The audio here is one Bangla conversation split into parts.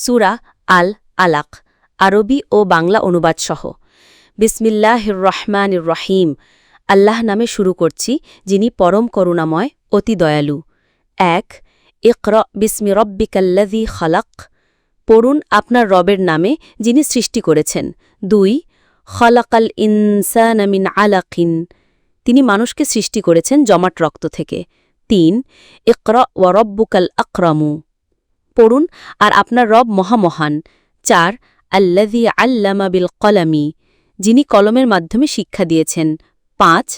সুরা আল আলাক আরবি ও বাংলা অনুবাদ সহ বিসমিল্লাহ রহমান রহিম আল্লাহ নামে শুরু করছি, যিনি পরম করুণাময়, অতি দয়ালু। এক, ইকর বিসমি রব্বিকাল্লাদি খালাক। পড়ুন আপনার রবের নামে, যিনি সৃষ্টি করেছেন। দুই, খলাকাল ইনসানামিন আলাকিন। তিনি মানুষকে সৃষ্টি করেছেন জমাট রক্ত থেকে। তিন, ইকর ওয়ারব্বুকাল আকরামু। পড়ুন আর আপনার রব মহামহান। চার আল্লাদি আল্লামা বিল কলামি, যিনি কলমের মাধ্যমে শিক্ষা দিয়েছেন। পাঁচ,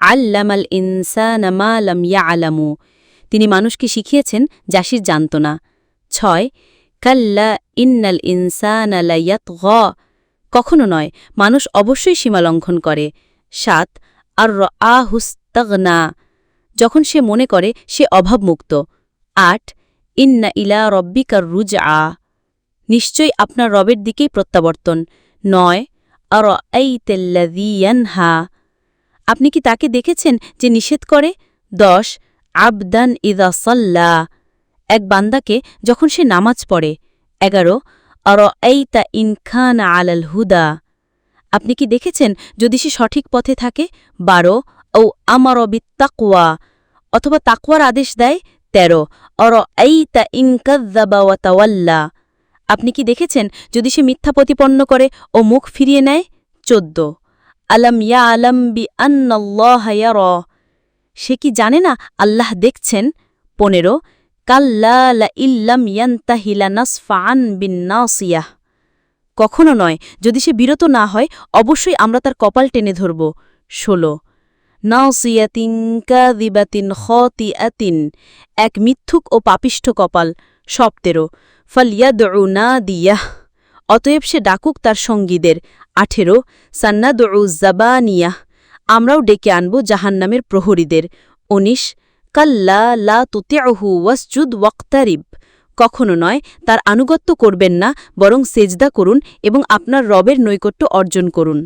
আল্লামাল ইনসানামা ইয়া আলামু তিনি মানুষকে শিখিয়েছেন জাসির জানত না। ছয়, কাল্লা ইন্নাল ইনসানালাইয়াত গ কখনো নয়, মানুষ অবশ্যই সীমালঙ্ঘন করে। সাত, আর আহুস্তগনা যখন সে মনে করে সে অভাবমুক্ত। আট ইন্না ইলা রব্বিকার রুজ আ নিশ্চয়ই আপনার রবের দিকেই প্রত্যাবর্তন। নয় আর তেল্লাদিয়ানহা আপনি কি তাকে দেখেছেন যে নিষেধ করে? দশ, আবদান ইদা সাল্লা। এক বান্দাকে যখন সে নামাজ পড়ে। এগারো আর তা ইনখান আলাল হুদা। আপনি কি দেখেছেন যদি সে সঠিক পথে থাকে? বারো ও আমার তাকওয়া অথবা তাকওয়ার আদেশ দেয়? তেরো আপনি কি দেখেছেন, যদি সে মিথ্যা প্রতিপন্ন করে ও মুখ ফিরিয়ে নেয়? চোদ্দ। আলম ইয়া আলম বি আন্নাল্লাহায়ার সে কি জানে না আল্লাহ দেখছেন? পনেরো। কাল্লা ইল্লাম কখনো নয়, যদি সে বিরত না হয়, অবশ্যই আমরা তার কপাল টেনে ধরব। ষোলো। নাসিয়াতিন কাদিবাতিন খতি আতিন এক মিথ্যুক ও পাপিষ্ঠ কপাল, সপ্তেরো ফালিয়াদউ না দিয়াহ অতএব সে ডাকুক তার সঙ্গীদের। আঠেরো, সান্নাদউ জাবানিয়াহ। আমরাও ডেকে আনব জাহান্নামের প্রহরীদের। উনিশ, কাল্লা লা তুতেহু ওয়াসজুদ ওয়াক্তারিব। কখনো নয়, তার আনুগত্য করবেন না, বরং সেজদা করুন এবং আপনার রবের নৈকট্য অর্জন করুন।